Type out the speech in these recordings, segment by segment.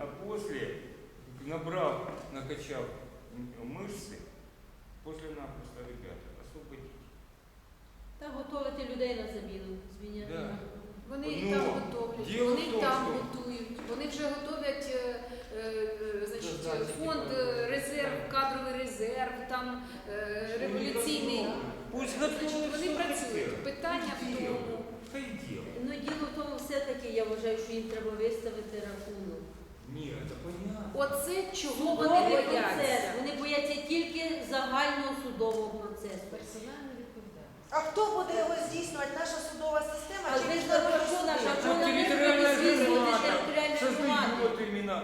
а после, набрав, накачав м- мышцы, после-напросто, ребята, освободить. Та готувати людей на заміну. Звіняти. Да. Вони і Ну, там готовлять, діло вони в і там що- готують. Вони вже готовлять е, е, е, значить, Создати фонд, типу, е, резерв, кадровий резерв, там е, революційний. Пусть Значить, вони працюють. Питання в тому. Хай. Ну діло в тому, все-таки я вважаю, що їм треба виставити рахунок. Ні, це понятно. Оце чого вони Судовий процес. бояться. Вони бояться тільки загального судового процесу. Персональна відповідальність. А хто буде його здійснювати? Наша судова система А чи ви ж міжнародні що суди? наша на територіальна громада громади? создает именно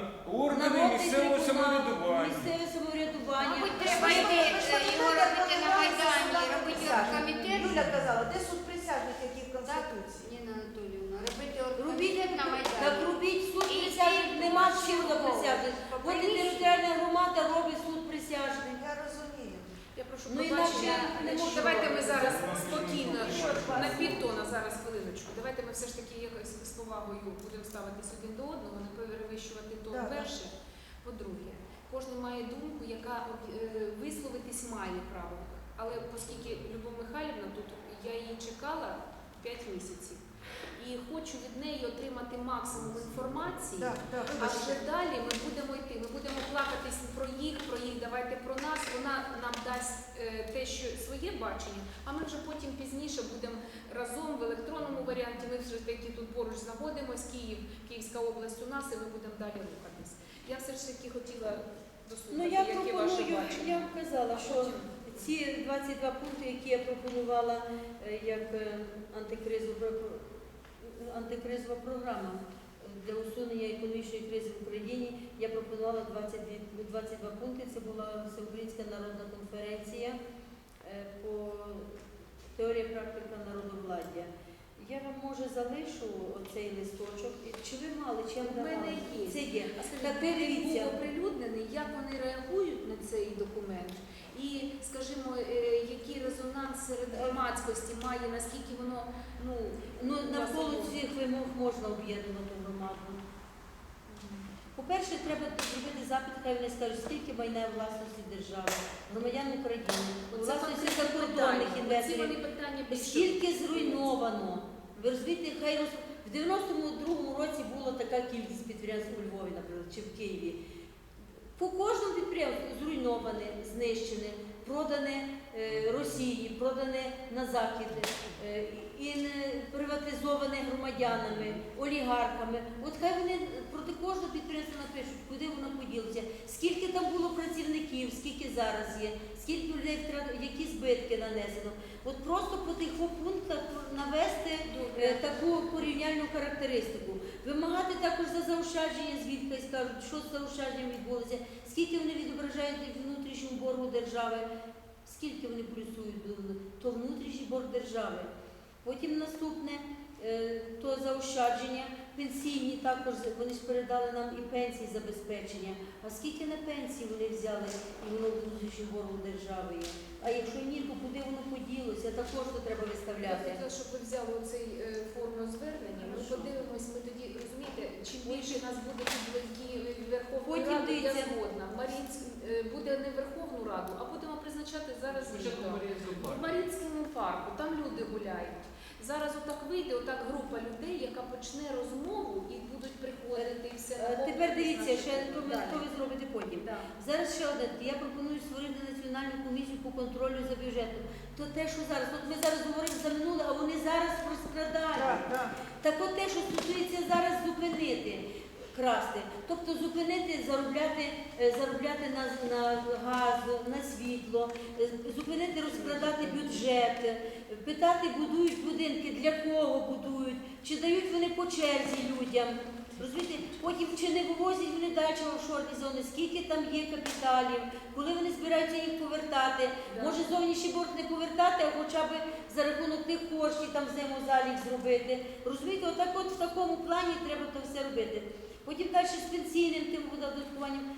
органи Народний місцевого трибунал, самоврядування. Місцеве самоврядування. Мабуть, Ви треба ж йти, е, його робити на Майдані, робити оргкомітет. Юля казала, де суд присяжних, які в Конституції? Ніна Анатоліївна, робити Робіть оргкомітет на так Майдані. робіть суд І присяжних, всі нема чим до умови. присяжних. От і територіальна громада робить суд присяжних. Я розумію. Я прошу Ну, пробачення. інакше не Значить, Давайте ми зараз спокійно, що на півтона зараз хвилиночку. Давайте ми все ж таки якось з повагою будемо ставитись один до одного, не перевищувати тон Так. перше. По-друге, кожен має думку, яка е, висловитись має право. Але оскільки Любов Михайлівна тут, я її чекала 5 місяців. І хочу від неї отримати максимум інформації. Так, так, А вже далі ми будемо йти, ми будемо плакатись про їх, про їх, давайте про нас. Вона нам дасть е, те, що своє бачення, а ми вже потім пізніше будемо разом в електронному варіанті. Ми вже таки тут поруч знаходимось, Київ, Київська область у нас, і ми будемо далі рухатись. Я все ж таки хотіла дослухати, Ну я яке ваше пропоную, бачення. я вам казала, що ці 22 пункти, які я пропонувала е, як е, антикризова, програма е, для усунення економічної кризи в Україні, я пропонувала 22, 22 пункти. Це була Всеукраїнська народна конференція е, по теорії практика народовладдя. Я вам може залишу оцей листочок. Чи ви мали, чи я У мене давала? є. Це є. Так дивіться. оприлюднений, як вони реагують на цей документ? І, скажімо, е, який резонанс серед громадськості має, наскільки воно ну, Ну, навколо цих вимог можна об'єднувати громаду. По-перше, треба зробити запит, хай вони скажуть, скільки майна власності держави, громадян України, власності закордонних інвесторів. Скільки зруйновано? Ви розумієте, хай роз... в 92-му році була така кількість підприємств у Львові, наприклад, чи в Києві. По кожному підприємству зруйноване, знищене, продане Росії, продане на Захід, е, і не приватизоване громадянами, олігархами. От хай вони проти кожного підприємства напишуть, куди воно поділося, скільки там було працівників, скільки зараз є, скільки людей які збитки нанесено. От просто по тих пунктах навести е, таку порівняльну характеристику. Вимагати також за заощадження звідки скажуть, що з заощадженням відбулося, скільки вони відображають внутрішнього боргу держави, скільки вони плюсують то внутрішній борг держави. Потім наступне е, то заощадження, пенсійні також вони ж передали нам і пенсії забезпечення. А скільки на пенсії вони взяли і воно в внутрішнього боргу держави є? А якщо ні, то куди воно поділося? Також то треба Я виставляти. хотіла, щоб ви взяли оцей е, форму звернення. Ми подивимось, ми тоді розумієте, чим більше нас буде Верховної Потім Ради, я згодна. Марінськ е, буде не Верховну Раду, а будемо призначати зараз В. Марінському парку там люди гуляють. Зараз отак вийде отак група людей, яка почне розмову і будуть приходити і все. Е, Тепер дивіться, ще Далі. зробите потім. Да. Зараз ще одне. Я пропоную створити національну комісію по контролю за бюджетом. То те, що зараз, от ми зараз говоримо за минуле, а вони зараз розкрадають. Так, так. Так от те, що стосується зараз красти, тобто зупинити, заробляти, е, заробляти на, на газ, на світло, е, зупинити, розкрадати бюджет, е, питати, будують будинки, для кого будують, чи дають вони по черзі людям. Розумієте, потім чи не вивозять вони далі в офшорні зони, скільки там є капіталів, коли вони збираються їх повертати. Да. Може зовнішній борг не повертати, а хоча б за рахунок тих коштів там взаємозалік зробити. Розумієте, отак от в такому плані треба то все робити. Потім далі з пенсійним тим видаткуванням.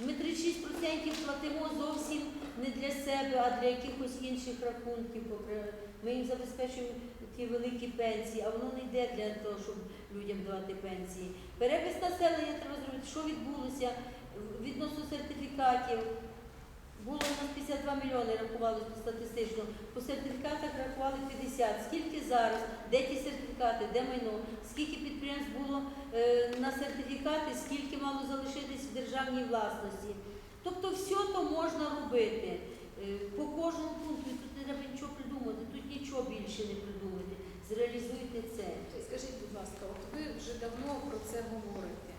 Ми 36% платимо зовсім не для себе, а для якихось інших рахунків. Ми їм забезпечуємо ті великі пенсії, а воно не йде для того, щоб людям давати пенсії. Перепис населення треба зробити. Що відбулося відносно сертифікатів? Було у нас 52 мільйони, рахували статистично. По сертифікатах рахували 50. Скільки зараз? Де ті сертифікати? Де майно? Скільки підприємств було е, на сертифікати, скільки мало залишитись в державній власності? Тобто все то можна робити. Е, По кожному пункту тут не треба нічого придумати, тут нічого більше не придумати. Зреалізуйте це. Скажіть, будь ласка, от ви вже давно про це говорите.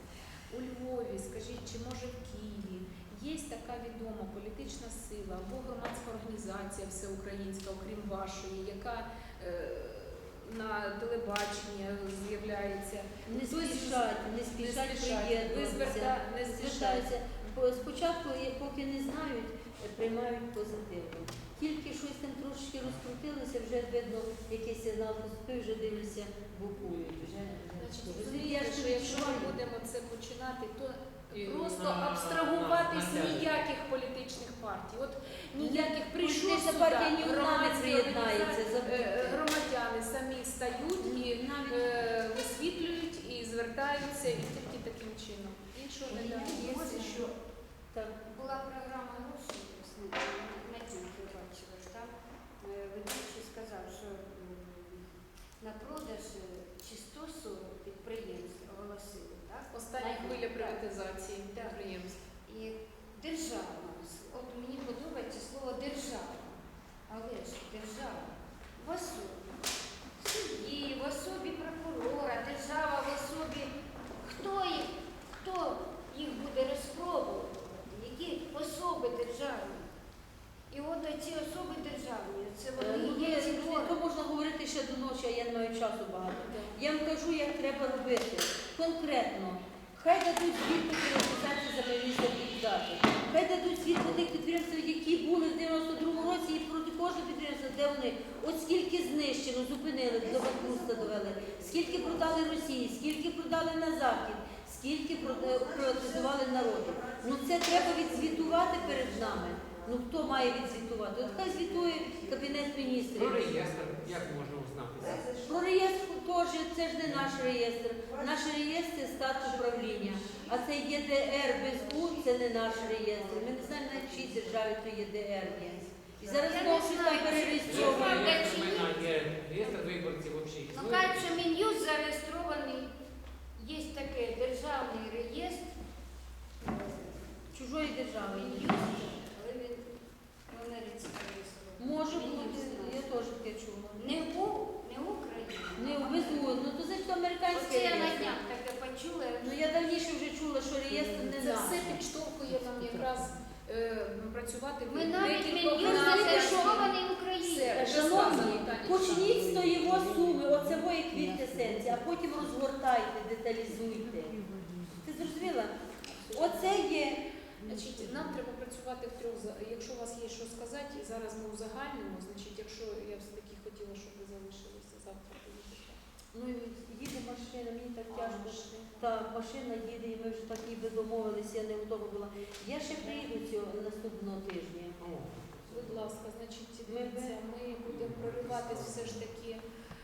У Львові, скажіть, чи може в Києві є така відома політична сила або громадська організація всеукраїнська, окрім вашої, яка е, на телебаченні з'являється? Не спішать, не спішать приєднуватися. не. Звертаються. Спочатку, поки не знають, е, приймають позитивно. Тільки щось там трошки розкрутилося, вже видно якийсь сигнал поступив, вже дивляться, бокують. Вже, Значить, розумієте, що якщо ми будемо це починати, то просто абстрагуватись ніяких політичних партій. От ніяких сюди, громадські приєднається, організації, забудьте. е, громадяни самі стають і е, висвітлюють і звертаються і тільки таким чином. Іншого не дає. що так. Була програма грошей, на тільки бачила, там е, ведучий сказав, що м, на продаж е, чи 140 підприємств оголосили, так? Остання хвиля приватизації Так. підприємств. І державна, от мені подобається слово держава, але ж держава в особі судді, в особі прокурора, держава в особі, хто їх, хто їх буде розпробувати, які особи державні. І от ці особи державні, це Е, вони ну, є ви- ці То можна говорити ще до ночі, а я не маю часу багато. Я вам кажу, як треба робити. Конкретно. Хай дадуть звіт по приватизації земельних сертифікатів. Хай дадуть звіт по тих підприємствах, які були в 92-му році, і проти кожного підприємства, де вони. От скільки знищено, зупинили, до банкрутства довели, скільки продали Росії, скільки продали на Захід, скільки приватизували народу. Ну це треба відзвітувати перед нами. Ну хто має відзвітувати? От хай звітує Кабінет міністрів. Про реєстр, як можна узнати? Про реєстр теж це ж не наш реєстр. Наш реєстр це статус управління. А це ЄДР без У, це не наш реєстр. Ми не знаємо в чій державі то ЄДР є. І зараз знову щось там перереєстровують. Реєстр виборців взагалі. Ну, кажуть, що Мін'юз зареєстрований, є такий державний реєстр, Чужої держави. Мін'юз, але він в Америці зареєстрований. Може бути, я теж таке чула. Не у, не Україна. Не везу, ну то значить американське Оце я на днях таке почула. Ну я давніше вже чула, що реєстр не Це все підштовхує нам якраз е, працювати Ми в декількох Мін'юз в Україні. Все. Шановні, почніть з тої суми, оце моє квінтесенції, а потім розгортайте, деталізуйте. Ти зрозуміла? Оце є. Значить, нам треба працювати в трьох. за- Якщо у вас є що сказати, і зараз ми узагальнимо, значить, якщо я все-таки хотіла, щоб ви залишилися завтра. поїдете. Ну і машина, мені так тяжко. Так, машина їде, і ми вже так ніби домовилися, я не готова була. Я ще приїду цього наступного тижня. Будь ласка, значить, Ми дивіться, ми будемо прориватись все ж таки.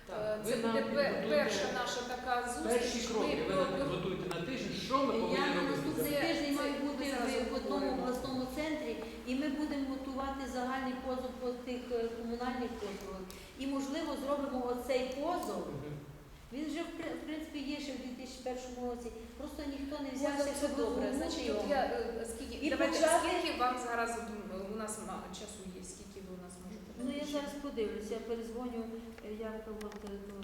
так, Е, ви Це нам буде пе- підготуйте перша наша така зустріч. Перші кроки ви нам підготуйте на тиждень, що ми Я на робити. наступний Це- тиждень це маю ми бути зараз в- в одному обговоримо. обласному центрі, і ми будемо готувати загальний позов по тих е, комунальних послугах. І, можливо, зробимо оцей позов. Мгм. Він вже в при- принципі є ще в 2001 році. Просто ніхто не взявся, Це добре. Значить, от я е, скільки І давайте, почати- скільки вам зараз м, у нас ма- часу є? Скільки ви у нас можете? Ну я зараз подивлюся, я перезвоню, е, як от, е,